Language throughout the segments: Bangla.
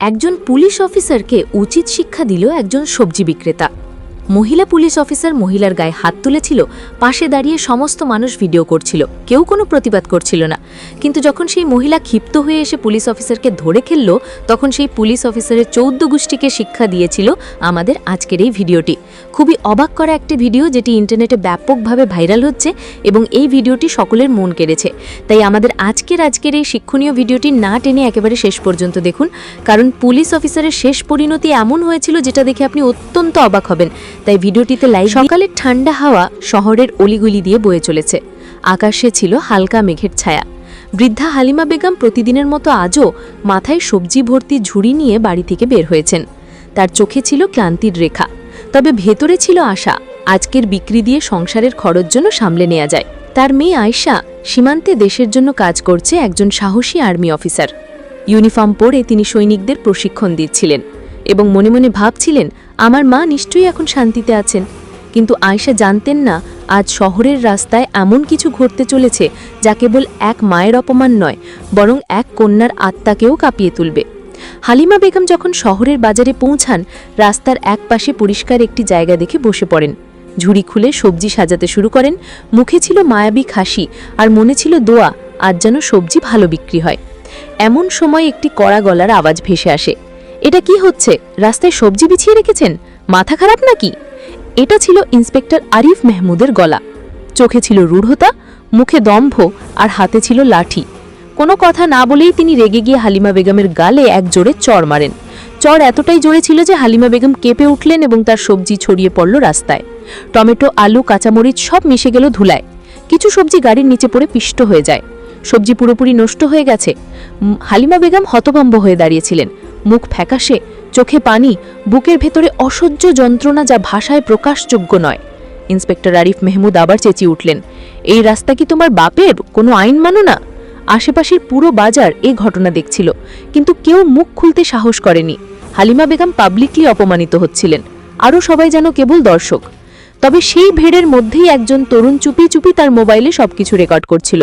একজন পুলিশ অফিসারকে উচিত শিক্ষা দিল একজন সবজি বিক্রেতা। মহিলা পুলিশ অফিসার মহিলার গায়ে হাত তুলেছিল, পাশে দাঁড়িয়ে সমস্ত মানুষ ভিডিও করছিল, কেউ কোনো প্রতিবাদ করছিল না। কিন্তু যখন সেই মহিলা ক্ষিপ্ত হয়ে এসে পুলিশ অফিসারকে ধরে খেলল, তখন সেই পুলিশ অফিসারের চৌদ্দ গোষ্ঠীকে শিক্ষা দিয়েছিল আমাদের আজকের এই ভিডিওটি। খুবই অবাক করা একটি ভিডিও যেটি ইন্টারনেটে ব্যাপকভাবে ভাইরাল হচ্ছে এবং এই ভিডিওটি সকলের মন কেড়েছে। তাই আমাদের আজকের আজকের এই শিক্ষণীয় ভিডিওটি না টেনে একেবারে শেষ পর্যন্ত দেখুন, কারণ পুলিশ অফিসারের শেষ পরিণতি এমন হয়েছিল যেটা দেখে আপনি অত্যন্ত অবাক হবেন। তাই ভিডিওটিতে লাইভ সকালের ঠান্ডা হাওয়া শহরের অলিগুলি দিয়ে বয়ে চলেছে। আকাশে ছিল হালকা মেঘের ছায়া। বৃদ্ধা হালিমা বেগম প্রতিদিনের মতো আজও মাথায় সবজি ভর্তি ঝুড়ি নিয়ে বাড়ি থেকে বের হয়েছেন। তার চোখে ছিল ক্লান্তির রেখা। তবে ভেতরে ছিল আশা, আজকের বিক্রি দিয়ে সংসারের খরচ জন্য সামলে নেওয়া যায়। তার মেয়ে আয়শা সীমান্তে দেশের জন্য কাজ করছে একজন সাহসী আর্মি অফিসার। ইউনিফর্ম পরে তিনি সৈনিকদের প্রশিক্ষণ দিচ্ছিলেন। এবং মনে মনে ভাবছিলেন, আমার মা নিশ্চয়ই এখন শান্তিতে আছেন। কিন্তু আয়সা জানতেন না, আজ শহরের রাস্তায় এমন কিছু ঘটতে চলেছে, যা কেবল এক মায়ের অপমান নয়, বরং এক কন্যার আত্মাকেও কাঁপিয়ে তুলবে। হালিমা বেগম যখন শহরের বাজারে পৌঁছান, রাস্তার এক পাশে পরিষ্কার একটি জায়গা দেখে বসে পড়েন। ঝুড়ি খুলে সবজি সাজাতে শুরু করেন, মুখে ছিল মায়াবী খাসি আর মনে ছিল দোয়া, আজ যেন সবজি ভালো বিক্রি হয়। এমন সময় একটি কড়া গলার আওয়াজ ভেসে আসে। এটা কি হচ্ছে? রাস্তায় সবজি বিছিয়ে রেখেছেন? মাথা খারাপ নাকি? এটা ছিল ইন্সপেক্টর আরিফ মেহমুদের গলা। চোখে ছিল রূঢ়তা, মুখে দম্ভ আর হাতে ছিল লাঠি। কোনো কথা না বলেই তিনি রেগে গিয়ে হালিমা বেগমের গালে এক জোরে চর মারেন। চর এতটাই জোরে ছিল যে হালিমা বেগম কেঁপে উঠলেন এবং তার সবজি ছড়িয়ে পড়ল রাস্তায়। টমেটো, আলু, কাঁচামরিচ সব মিশে গেল ধুলায়। কিছু সবজি গাড়ির নিচে পড়ে পিষ্ট হয়ে যায়। সবজি পুরোপুরি নষ্ট হয়ে গেছে। হালিমা বেগম হতভম্ব হয়ে দাঁড়িয়েছিলেন। মুখ ফ্যাকাশে, চোখে পানি, বুকের ভেতরে অসহ্য যন্ত্রণা যা ভাষায় প্রকাশযোগ্য নয়। ইন্সপেক্টর আরিফ মেহমুদ আবার চেঁচিয়ে উঠলেন, এই রাস্তা কি তোমার বাপের? কোনো আইন মানো না? আশেপাশের পুরো বাজার এ ঘটনা দেখছিল, কিন্তু কেউ মুখ খুলতে সাহস করেনি। হালিমা বেগম পাবলিকলি অপমানিত হচ্ছিলেন, আরও সবাই যেন কেবল দর্শক। তবে সেই ভিড়ের মধ্যেই একজন তরুণ চুপি চুপি তার মোবাইলে সবকিছু রেকর্ড করছিল।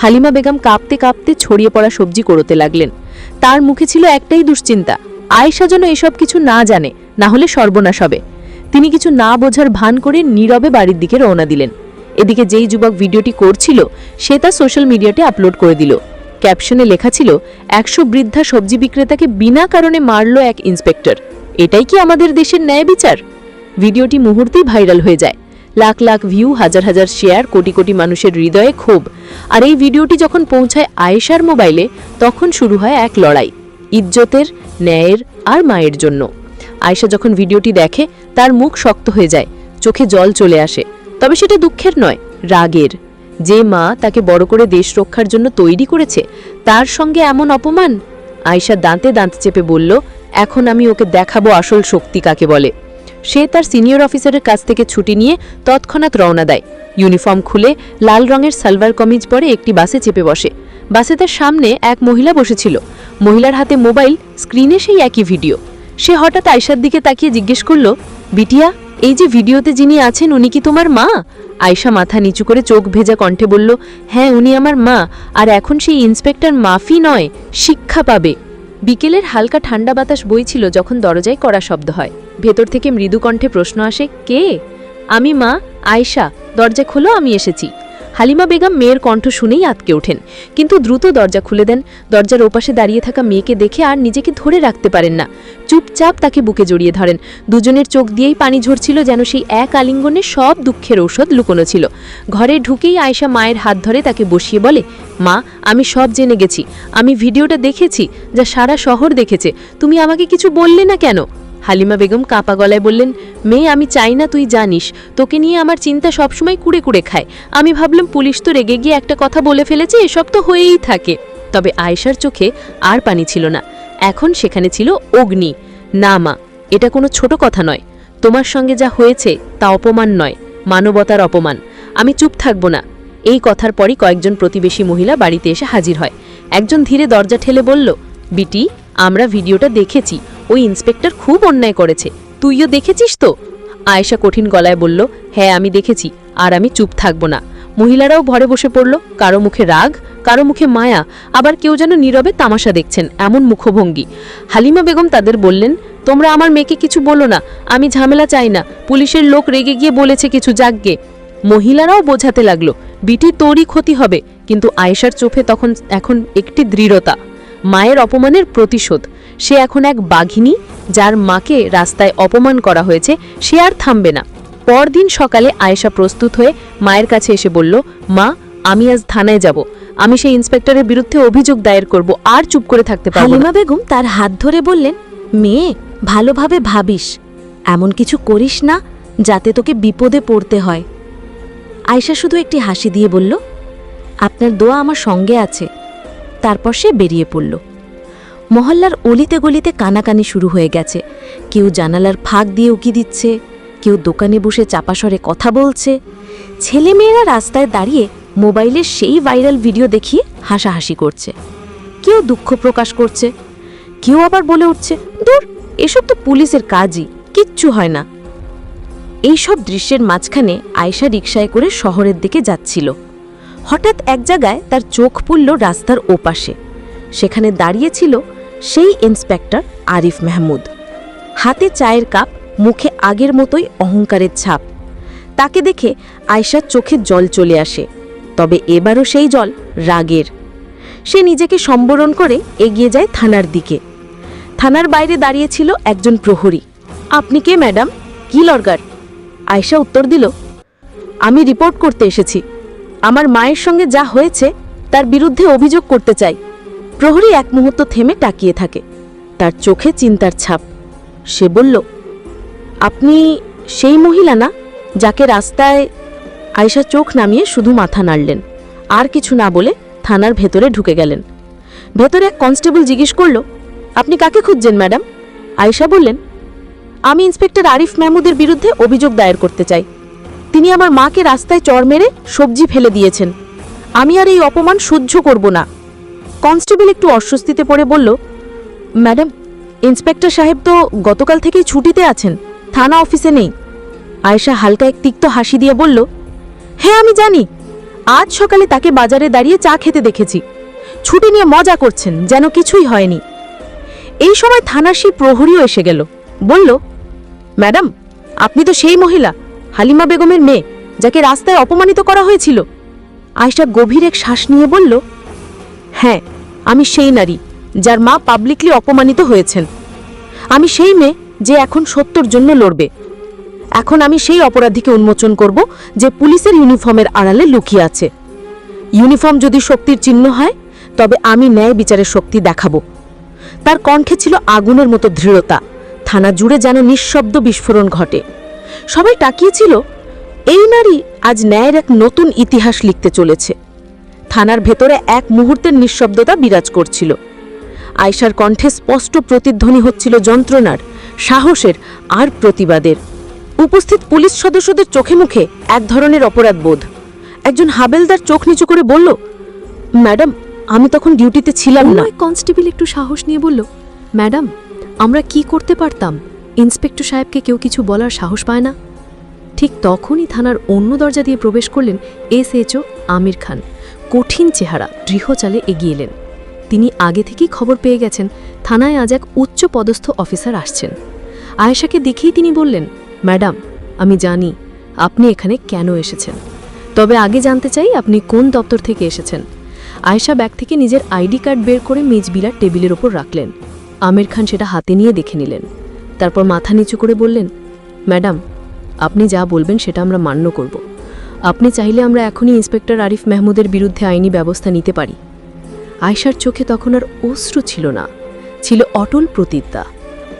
হালিমা বেগম কাঁপতে কাঁপতে ছড়িয়ে পড়া সবজি করতে লাগলেন। তার মুখে ছিল একটাই দুশ্চিন্তা, আয়েশা যেন এসব কিছু না জানে, না হলে সর্বনাশ হবে। তিনি কিছু না বোঝার ভান করে নীরবে বাড়ির দিকে রওনা দিলেন। এদিকে যেই যুবক ভিডিওটি করছিল, সে তা সোশ্যাল মিডিয়াতে আপলোড করে দিল। ক্যাপশনে লেখা ছিল, একশো বৃদ্ধা সবজি বিক্রেতাকে বিনা কারণে মারল এক ইন্সপেক্টর। এটাই কি আমাদের দেশের ন্যায় বিচার? ভিডিওটি মুহূর্তেই ভাইরাল হয়ে যায়। লাখ লাখ ভিউ হাজার হাজার শেয়ার কোটি কোটি মানুষের হৃদয়ে ক্ষোভ। আর এই ভিডিওটি যখন পৌঁছায় আয়েশার মোবাইলে, তখন শুরু হয় এক লড়াই, ইজ্জতের, ন্যায়ের আর মায়ের জন্য। আয়েশা যখন ভিডিওটি দেখে, তার মুখ শক্ত হয়ে যায়, চোখে জল চলে আসে। তবে সেটা দুঃখের নয়, রাগের। যে মা তাকে বড় করে দেশ রক্ষার জন্য তৈরি করেছে, তার সঙ্গে এমন অপমান? আয়েশা দাঁতে দাঁত চেপে বলল, এখন আমি ওকে দেখাবো আসল শক্তি কাকে বলে? সে তার সিনিয়র অফিসারের কাছ থেকে ছুটি নিয়ে তৎক্ষণাৎ রওনা দেয়। ইউনিফর্ম খুলে লাল রঙের সালভার কমিজ পরে একটি বাসে চেপে বসে। বাসে তার সামনে এক মহিলা বসেছিল। মহিলার হাতে মোবাইল, স্ক্রিনে সেই একই ভিডিও। সে হঠাৎ আয়শার দিকে তাকিয়ে জিজ্ঞেস করল, বিটিয়া, এই যে ভিডিওতে যিনি আছেন উনি কি তোমার মা? আয়শা মাথা নিচু করে চোখ ভেজা কণ্ঠে বলল হ্যাঁ উনি আমার মা। আর এখন সেই ইন্সপেক্টর মাফি নয়, শিক্ষা পাবে। বিকেলের হালকা ঠান্ডা বাতাস বইছিল যখন দরজায় কড়া শব্দ হয়। ভেতর থেকে মৃদু কণ্ঠে প্রশ্ন আসে, কে? আমি মা, আয়শা। দরজা খোলো, আমি এসেছি। হালিমা বেগম মেয়ের কণ্ঠ শুনেই আতকে ওঠেন। কিন্তু দ্রুত দরজা খুলে দেন। দরজার ওপাশে দাঁড়িয়ে থাকা মেয়েকে দেখে আর নিজেকে ধরে রাখতে পারেন না। চুপচাপ তাকে বুকে জড়িয়ে ধরেন। দুজনের চোখ দিয়েই পানি ঝরছিল যেন সেই এক আলিঙ্গনে সব দুঃখের ঔষধ লুকোনো ছিল। ঘরে ঢুকেই আয়শা মায়ের হাত ধরে তাকে বসিয়ে বলে, মা, আমি সব জেনে গেছি। আমি ভিডিওটা দেখেছি, যা সারা শহর দেখেছে। তুমি আমাকে কিছু বললে না কেন? হালিমা বেগম কাঁপা গলায় বললেন, মেয়ে, আমি চাই না তুই জানিস। তোকে নিয়ে আমার চিন্তা সবসময় কুড়ে কুড়ে খায়। আমি ভাবলাম পুলিশ তো রেগে গিয়ে একটা কথা বলে ফেলেছে, এসব তো হয়েই থাকে। তবে আয়েশার চোখে আর পানি ছিল না। এখন সেখানে ছিল অগ্নি। না, মা, এটা কোনো ছোট কথা নয়। তোমার সঙ্গে যা হয়েছে তা অপমান নয়, মানবতার অপমান। আমি চুপ থাকব না। এই কথার পরই কয়েকজন প্রতিবেশী মহিলা বাড়িতে এসে হাজির হয়। একজন ধীরে দরজা ঠেলে বলল, বিটি আমরা ভিডিওটা দেখেছি। ওই ইন্সপেক্টর খুব অন্যায় করেছে। তুইও দেখেছিস তো? আয়েশা কঠিন গলায় বলল হ্যাঁ আমি দেখেছি, আর আমি চুপ থাকব না। মহিলারাও ভরে বসে পড়ল, কারও মুখে রাগ, কারও মুখে মায়া, আবার কেউ যেন নীরবে তামাশা দেখছেন, এমন মুখভঙ্গি। হালিমা বেগম তাদের বললেন, তোমরা আমার মেয়েকে কিছু বলো না, আমি ঝামেলা চাই না, পুলিশের লোক রেগে গিয়ে বলেছে কিছু জাগগে মহিলারাও বোঝাতে লাগল, বিটি তোরই ক্ষতি হবে। কিন্তু আয়েশার চোখে তখন, এখন একটি দৃঢ়তা। মায়ের অপমানের প্রতিশোধ। সে এখন এক বাঘিনী, যার মাকে রাস্তায় অপমান করা হয়েছে, সে আর থামবে না। পরদিন সকালে আয়েশা প্রস্তুত হয়ে মায়ের কাছে এসে বলল, মা, আমি আজ থানায় যাব। আমি সেই ইন্সপেক্টরের বিরুদ্ধে অভিযোগ দায়ের করব, আর চুপ করে থাকতে পারব হালিমা বেগম তার হাত ধরে বললেন, মেয়ে, ভালোভাবে ভাবিস। এমন কিছু করিস না যাতে তোকে বিপদে পড়তে হয়। আয়শা শুধু একটি হাসি দিয়ে বলল, আপনার দোয়া আমার সঙ্গে আছে। তারপর সে বেরিয়ে পড়ল। মহল্লার অলিতে গলিতে কানাকানি শুরু হয়ে গেছে। কেউ জানালার ফাঁক দিয়ে উকি দিচ্ছে, কেউ দোকানে বসে চাপাসরে কথা বলছে। ছেলেমেয়েরা রাস্তায় দাঁড়িয়ে মোবাইলের সেই ভাইরাল ভিডিও দেখিয়ে হাসাহাসি করছে। কেউ দুঃখ প্রকাশ করছে, কেউ আবার বলে উঠছে, দূর, এসব তো পুলিশের কাজই, কিচ্ছু হয় না। এইসব দৃশ্যের মাঝখানে আয়শা রিকশায় করে শহরের দিকে যাচ্ছিল। হঠাৎ এক জায়গায় তার চোখ পড়ল রাস্তার ওপাশে। সেখানে দাঁড়িয়েছিল সেই ইন্সপেক্টর আরিফ মাহমুদ। হাতে চায়ের কাপ, মুখে আগের মতোই অহংকারের ছাপ। তাকে দেখে আয়শার চোখে জল চলে আসে, তবে এবারও সেই জল রাগের। সে নিজেকে সম্বরণ করে এগিয়ে যায় থানার দিকে। থানার বাইরে দাঁড়িয়েছিল একজন প্রহরী। আপনি কে, ম্যাডাম? কি লরগার? আয়শা উত্তর দিল, আমি রিপোর্ট করতে এসেছি। আমার মায়ের সঙ্গে যা হয়েছে, তার বিরুদ্ধে অভিযোগ করতে চাই। প্রহরী এক মুহূর্ত থেমে তাকিয়ে থাকে। তার চোখে চিন্তার ছাপ। সে বলল, আপনি সেই মহিলা না, যাকে রাস্তায় আয়শা চোখ নামিয়ে শুধু মাথা নাড়লেন? আর কিছু না বলে থানার ভেতরে ঢুকে গেলেন। ভেতরে এক কনস্টেবল জিজ্ঞেস করল, আপনি কাকে খুঁজছেন, ম্যাডাম? আয়শা বললেন, আমি ইন্সপেক্টর আরিফ মাহমুদের বিরুদ্ধে অভিযোগ দায়ের করতে চাই। তিনি আমার মাকে রাস্তায় চড় মেরে সবজি ফেলে দিয়েছেন। আমি আর এই অপমান সহ্য করব না। কনস্টেবল একটু অস্বস্তিতে পড়ে বলল, ম্যাডাম, ইন্সপেক্টর সাহেব তো গতকাল থেকেই ছুটিতে আছেন, থানা অফিসে নেই। আয়েশা হালকা এক তিক্ত হাসি দিয়ে বলল হ্যাঁ আমি জানি। আজ সকালে তাকে বাজারে দাঁড়িয়ে চা খেতে দেখেছি। ছুটি নিয়ে মজা করছেন, যেন কিছুই হয়নি। এই সময় থানার সেই প্রহরীও এসে গেল। বলল, ম্যাডাম, আপনি তো সেই মহিলা। হালিমা বেগমের মেয়ে, যাকে রাস্তায় অপমানিত করা হয়েছিল। আয়শা গভীর এক শ্বাস নিয়ে বলল হ্যাঁ আমি সেই নারী, যার মা পাবলিকলি অপমানিত হয়েছেন। আমি সেই মেয়ে যে এখন সত্যর জন্য লড়বে। এখন আমি সেই অপরাধীকে উন্মোচন করব যে পুলিশের ইউনিফর্মের আড়ালে লুকিয়ে আছে। ইউনিফর্ম যদি শক্তির চিহ্ন হয়, তবে আমি ন্যায় বিচারের শক্তি দেখাবো। তার কণ্ঠে ছিল আগুনের মতো দৃঢ়তা, থানা জুড়ে যেন নিঃশব্দ বিস্ফোরণ ঘটে। সবাই তাকিয়েছিল, এই নারী আজ ন্যায়ের এক নতুন ইতিহাস লিখতে চলেছে। থানার ভেতরে এক মুহূর্তের নিঃশব্দতা বিরাজ করছিল। আয়শার কণ্ঠে স্পষ্ট প্রতিধ্বনি হচ্ছিল যন্ত্রণার, সাহসের আর প্রতিবাদের। উপস্থিত পুলিশ সদস্যদের চোখে মুখে এক ধরনের অপরাধ বোধ একজন হাবেলদার চোখ নিচু করে বলল, ম্যাডাম, আমি তখন ডিউটিতে ছিলাম না। কনস্টেবল একটু সাহস নিয়ে বলল, ম্যাডাম, আমরা কি করতে পারতাম? ইন্সপেক্টর সাহেবকে কেউ কিছু বলার সাহস পায় না। ঠিক তখনই থানার অন্য দরজা দিয়ে প্রবেশ করলেন এসএচও আমির খান। কঠিন চেহারা, দৃঢ়চালে এগিয়ে এলেন। তিনি আগে থেকেই খবর পেয়ে গেছেন, থানায় আজ এক উচ্চ পদস্থ অফিসার আসছেন। আয়েশাকে দেখেই তিনি বললেন, ম্যাডাম, আমি জানি আপনি এখানে কেন এসেছেন। তবে আগে জানতে চাই আপনি কোন দপ্তর থেকে এসেছেন। আয়েশা ব্যাগ থেকে নিজের আইডি কার্ড বের করে মেজবিলার টেবিলের ওপর রাখলেন। আমির খান সেটা হাতে নিয়ে দেখে নিলেন। তারপর মাথা নিচু করে বললেন, ম্যাডাম, আপনি যা বলবেন সেটা আমরা মান্য করব। আপনি চাইলে আমরা এখনই ইন্সপেক্টর আরিফ মেহমুদের বিরুদ্ধে আইনি ব্যবস্থা নিতে পারি। আয়শার চোখে তখন আর অশ্রু ছিল না, ছিল অটল প্রতিজ্ঞা।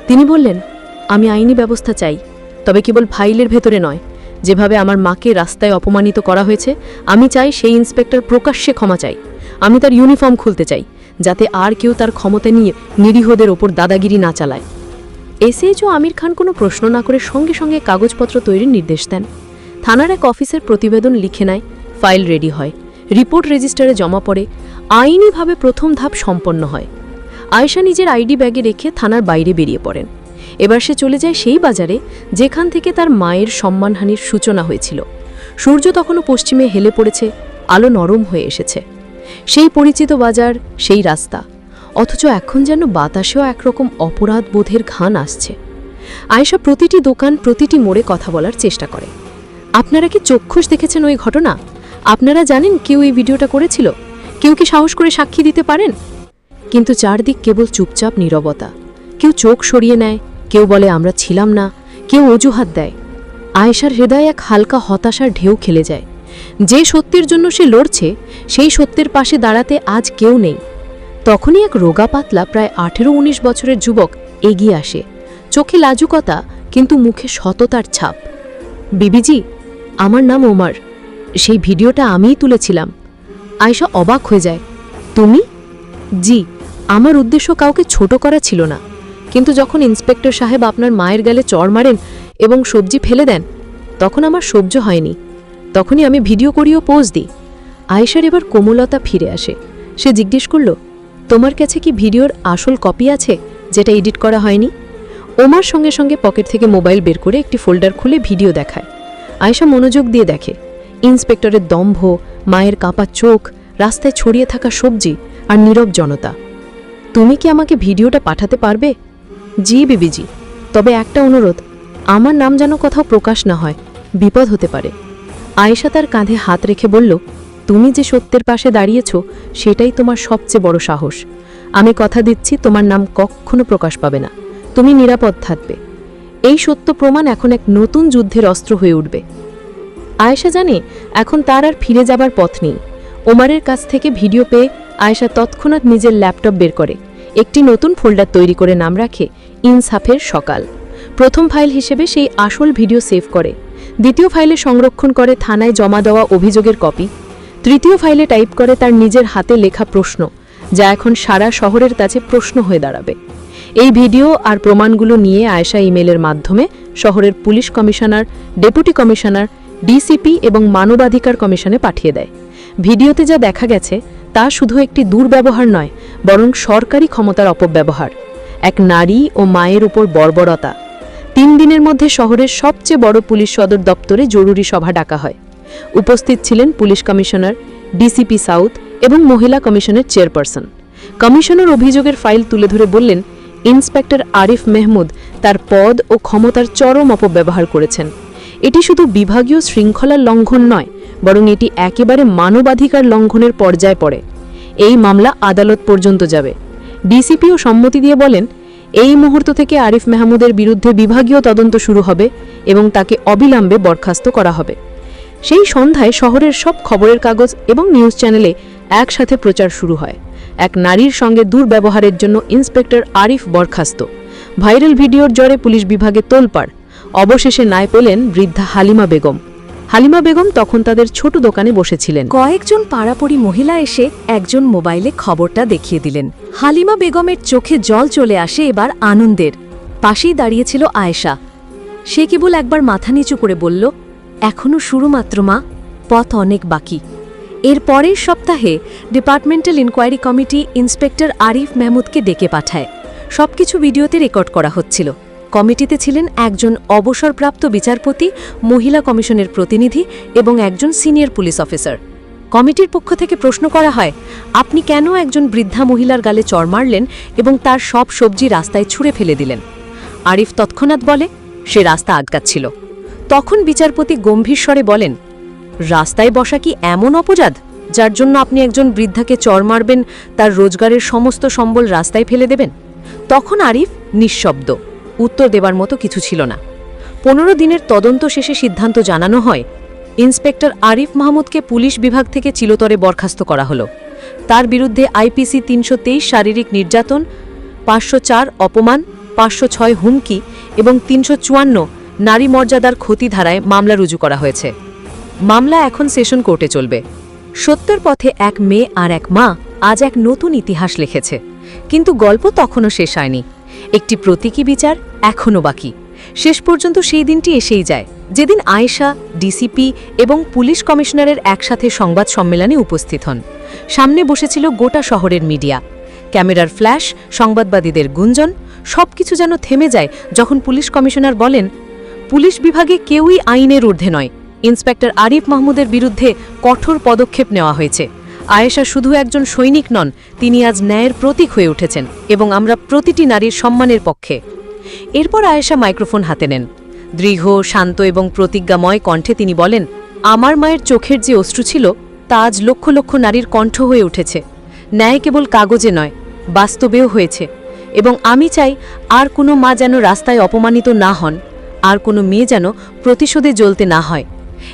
তিনি বললেন, আমি আইনি ব্যবস্থা চাই, তবে কেবল ফাইলের ভেতরে নয়। যেভাবে আমার মাকে রাস্তায় অপমানিত করা হয়েছে, আমি চাই সেই ইন্সপেক্টর প্রকাশ্যে ক্ষমা চাই। আমি তার ইউনিফর্ম খুলতে চাই, যাতে আর কেউ তার ক্ষমতা নিয়ে নিরীহদের ওপর দাদাগিরি না চালায়। এসএইচও আমির খান কোনো প্রশ্ন না করে সঙ্গে সঙ্গে কাগজপত্র তৈরির নির্দেশ দেন। থানার এক অফিসের প্রতিবেদন লিখে নেয়, ফাইল রেডি হয়, রিপোর্ট রেজিস্টারে জমা পড়ে, আইনিভাবে প্রথম ধাপ সম্পন্ন হয়। আয়েশা নিজের আইডি ব্যাগে রেখে থানার বাইরে বেরিয়ে পড়েন। এবার সে চলে যায় সেই বাজারে, যেখান থেকে তার মায়ের সম্মানহানির সূচনা হয়েছিল। সূর্য তখনও পশ্চিমে হেলে পড়েছে, আলো নরম হয়ে এসেছে। সেই পরিচিত বাজার, সেই রাস্তা। অথচ এখন যেন বাতাসেও একরকম অপরাধ বোধের ঘান আসছে। আয়েশা প্রতিটি দোকান, প্রতিটি মোড়ে কথা বলার চেষ্টা করে। আপনারা কি চক্ষুষ দেখেছেন ওই ঘটনা? আপনারা জানেন কেউ এই ভিডিওটা করেছিল? কেউ কি সাহস করে সাক্ষী দিতে পারেন? কিন্তু চারদিক কেবল চুপচাপ নীরবতা। কেউ চোখ সরিয়ে নেয়, কেউ বলে, আমরা ছিলাম না। কেউ অজুহাত দেয়। আয়েশার হৃদয়ে এক হালকা হতাশার ঢেউ খেলে যায়। যে সত্যের জন্য সে লড়ছে, সেই সত্যের পাশে দাঁড়াতে আজ কেউ নেই। তখনই এক রোগা পাতলা প্রায় আঠেরো উনিশ বছরের যুবক এগিয়ে আসে। চোখে লাজুকতা, কিন্তু মুখে সততার ছাপ। বিবিজি, আমার নাম ওমার। সেই ভিডিওটা আমিই তুলেছিলাম। আয়েশা অবাক হয়ে যায়। তুমি? জি, আমার উদ্দেশ্য কাউকে ছোট করা ছিল না। কিন্তু যখন ইন্সপেক্টর সাহেব আপনার মায়ের গালে চড় মারেন এবং সবজি ফেলে দেন, তখন আমার সহ্য হয়নি। তখনই আমি ভিডিও করিও পোজ দিই। আয়েশার এবার কোমলতা ফিরে আসে। সে জিজ্ঞেস করল তোমার কাছে কি ভিডিওর আসল কপি আছে, যেটা এডিট করা হয়নি? ওমার সঙ্গে সঙ্গে পকেট থেকে মোবাইল বের করে একটি ফোল্ডার খুলে ভিডিও দেখায়। আয়েশা মনোযোগ দিয়ে দেখে। ইন্সপেক্টরের দম্ভ, মায়ের কাঁপা চোখ, রাস্তায় ছড়িয়ে থাকা সবজি আর নীরব জনতা। তুমি কি আমাকে ভিডিওটা পাঠাতে পারবে? জি বিবিজি, তবে একটা অনুরোধ, আমার নাম যেন কোথাও প্রকাশ না হয়, বিপদ হতে পারে। আয়েশা তার কাঁধে হাত রেখে বলল তুমি যে সত্যের পাশে দাঁড়িয়েছ, সেটাই তোমার সবচেয়ে বড় সাহস। আমি কথা দিচ্ছি, তোমার নাম কখনো প্রকাশ পাবে না। তুমি নিরাপদ থাকবে। এই সত্য প্রমাণ এখন এক নতুন যুদ্ধের অস্ত্র হয়ে উঠবে। আয়েশা জানে, এখন তার আর ফিরে যাবার পথ নেই। ওমারের কাছ থেকে ভিডিও পেয়ে আয়েশা তৎক্ষণাৎ নিজের ল্যাপটপ বের করে, একটি নতুন ফোল্ডার তৈরি করে নাম রাখে ইনসাফের সকাল। প্রথম ফাইল হিসেবে সেই আসল ভিডিও সেভ করে, দ্বিতীয় ফাইলে সংরক্ষণ করে থানায় জমা দেওয়া অভিযোগের কপি তৃতীয় ফাইলে টাইপ করে তার নিজের হাতে লেখা প্রশ্ন, যা এখন সারা শহরের কাছে প্রশ্ন হয়ে দাঁড়াবে। এই ভিডিও আর প্রমাণগুলো নিয়ে আয়েশা ইমেলের মাধ্যমে শহরের police commissioner, deputy commissioner, DCP এবং মানবাধিকার কমিশনে পাঠিয়ে দেয়। ভিডিওতে যা দেখা গেছে, তা শুধু একটি দুর্ব্যবহার নয়, বরং সরকারি ক্ষমতার অপব্যবহার। এক নারী ও মায়ের উপর বর্বরতা। তিন দিনের মধ্যে শহরের সবচেয়ে বড় পুলিশ সদর দপ্তরে জরুরি সভা ডাকা হয়। উপস্থিত ছিলেন পুলিশ কমিশনার ডিসিপি সাউথ এবং মহিলা কমিশনের চেয়ারপারসন। কমিশনার অভিযোগের ফাইল তুলে ধরে বললেন, ইন্সপেক্টর আরিফ মেহমুদ তার পদ ও ক্ষমতার চরম অপব্যবহার করেছেন। এটি শুধু বিভাগীয় শৃঙ্খলার লঙ্ঘন নয়, বরং এটি একেবারে মানবাধিকার লঙ্ঘনের পর্যায়ে পড়ে। এই মামলা আদালত পর্যন্ত যাবে। ডিসিপিও সম্মতি দিয়ে বলেন, এই মুহূর্ত থেকে আরিফ মেহমুদের বিরুদ্ধে বিভাগীয় তদন্ত শুরু হবে এবং তাকে অবিলম্বে বরখাস্ত করা হবে। সেই সন্ধ্যায় শহরের সব খবরের কাগজ এবং নিউজ চ্যানেলে একসাথে প্রচার শুরু হয়। এক নারীর সঙ্গে দুর্ব্যবহারের জন্য ইন্সপেক্টর আরিফ বরখাস্ত। ভাইরাল ভিডিওর জ্বরে পুলিশ বিভাগে তোলপাড়। অবশেষে নায় পেলেন বৃদ্ধা হালিমা বেগম। হালিমা বেগম তখন তাদের ছোট দোকানে বসেছিলেন। কয়েকজন পাড়াপড়ি মহিলা এসে একজন মোবাইলে খবরটা দেখিয়ে দিলেন। হালিমা বেগমের চোখে জল চলে আসে এবার আনন্দের। পাশেই দাঁড়িয়েছিল আয়েশা। সে কেবল একবার মাথা নিচু করে বলল এখনও শুরুমাত্র, মা। পথ অনেক বাকি। এর পরের সপ্তাহে departmental inquiry committee inspector Arif মেহমুদকে ডেকে পাঠায়। সবকিছু ভিডিওতে রেকর্ড করা হচ্ছিল। কমিটিতে ছিলেন একজন অবসরপ্রাপ্ত বিচারপতি, মহিলা কমিশনের প্রতিনিধি এবং একজন সিনিয়র পুলিশ অফিসার। কমিটির পক্ষ থেকে প্রশ্ন করা হয়, আপনি কেন একজন বৃদ্ধা মহিলার গালে চড় মারলেন এবং তার সব সবজি রাস্তায় ছুঁড়ে ফেলে দিলেন? আরিফ তৎক্ষণাৎ বলে, সে রাস্তা আটকাচ্ছিল। তখন বিচারপতি গম্ভীর স্বরে বলেন, রাস্তায় বসা কি এমন অপরাধ, যার জন্য আপনি একজন বৃদ্ধাকে চর মারবেন, তার রোজগারের সমস্ত সম্বল রাস্তায় ফেলে দেবেন? তখন আরিফ নিঃশব্দ, উত্তর দেবার মতো কিছু ছিল না। পনেরো দিনের তদন্ত শেষে সিদ্ধান্ত জানানো হয়, ইন্সপেক্টর আরিফ মাহমুদকে পুলিশ বিভাগ থেকে চিলতরে বরখাস্ত করা হলো। তার বিরুদ্ধে আইপিসি তিনশো তেইশ শারীরিক নির্যাতন, পাঁচশো চার অপমান, পাঁচশো ছয় হুমকি এবং তিনশো চুয়ান্ন নারী মর্যাদার ক্ষতি ধারায় মামলা রুজু করা হয়েছে। মামলা এখন সেশন কোর্টে চলবে। সত্যের পথে এক মেয়ে আর এক মা আজ এক নতুন ইতিহাস লিখেছে। কিন্তু গল্প তখনও শেষ হয়নি। একটি প্রতীকী বিচার এখনও বাকি। শেষ পর্যন্ত সেই দিনটি এসেই যায়। যেদিন আয়েশা, ডিসিপি এবং পুলিশ কমিশনারের একসাথে সংবাদ সম্মেলনে উপস্থিত হন। সামনে বসেছিল গোটা শহরের মিডিয়া। ক্যামেরার ফ্ল্যাশ, সংবাদবাদীদের গুঞ্জন, সবকিছু যেন থেমে যায় যখন পুলিশ কমিশনার বলেন পুলিশ বিভাগে কেউই আইনের ঊর্ধ্বে নয়। ইন্সপেক্টর আরিফ মাহমুদের বিরুদ্ধে কঠোর পদক্ষেপ নেওয়া হয়েছে। আয়েশা শুধু একজন সৈনিক নন, তিনি আজ ন্যায়ের প্রতীক হয়ে উঠেছেন এবং আমরা প্রতিটি নারীর সম্মানের পক্ষে। এরপর আয়েশা মাইক্রোফোন হাতে নেন। দৃঢ়, শান্ত এবং প্রতিজ্ঞাময় কণ্ঠে তিনি বলেন, আমার মায়ের চোখের যে অশ্রু ছিল, তা আজ লক্ষ লক্ষ নারীর কণ্ঠ হয়ে উঠেছে। ন্যায় কেবল কাগজে নয়, বাস্তবেও হয়েছে। এবং আমি চাই আর কোনো মা যেন রাস্তায় অপমানিত না হন। আর কোনো মেয়ে যেন প্রতিশোধে জ্বলতে না হয়।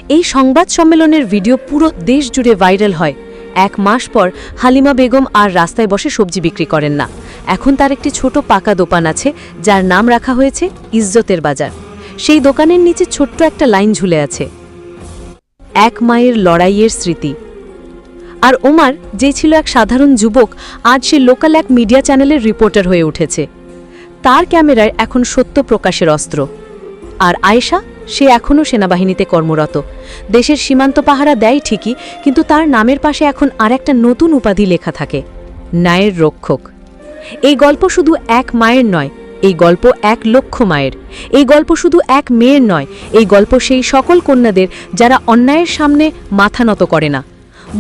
এই সংবাদ সম্মেলনের ভিডিও পুরো দেশ জুড়ে ভাইরাল হয়। এক মাস পর হালিমা বেগম আর রাস্তায় বসে সবজি বিক্রি করেন না। এখন তার একটি ছোট পাকা দোকান আছে, যার নাম রাখা হয়েছে ইজ্জতের বাজার। সেই দোকানের নিচে ছোট্ট একটা লাইন ঝুলে আছে। এক মায়ের লড়াইয়ের স্মৃতি। আর ওমার, যে ছিল এক সাধারণ যুবক, আজ সে লোকাল এক মিডিয়া চ্যানেলের রিপোর্টার হয়ে উঠেছে। তার ক্যামেরায় এখন সত্য প্রকাশের অস্ত্র। আর আয়েশা, সে এখনও সেনাবাহিনীতে কর্মরত। দেশের সীমান্ত পাহারা দেয় ঠিকই, কিন্তু তার নামের পাশে এখন আর একটা নতুন উপাধি লেখা থাকে, ন্যায়ের রক্ষক। এই গল্প শুধু এক মায়ের নয়, এই গল্প এক লক্ষ মায়ের। এই গল্প শুধু এক মেয়ের নয়, এই গল্প সেই সকল কন্যাদের যারা অন্যায়ের সামনে মাথা নত করে না।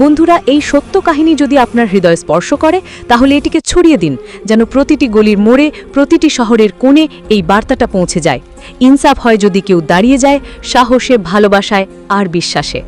বন্ধুরা, এই সত্য কাহিনী যদি আপনার হৃদয় স্পর্শ করে, তাহলে এটিকে ছড়িয়ে দিন, যেন প্রতিটি গলির মোড়ে, প্রতিটি শহরের কোণে এই বার্তাটা পৌঁছে যায়। ইনসাফ হয় যদি কেউ দাঁড়িয়ে যায়, সাহসে, ভালোবাসায় আর বিশ্বাসে।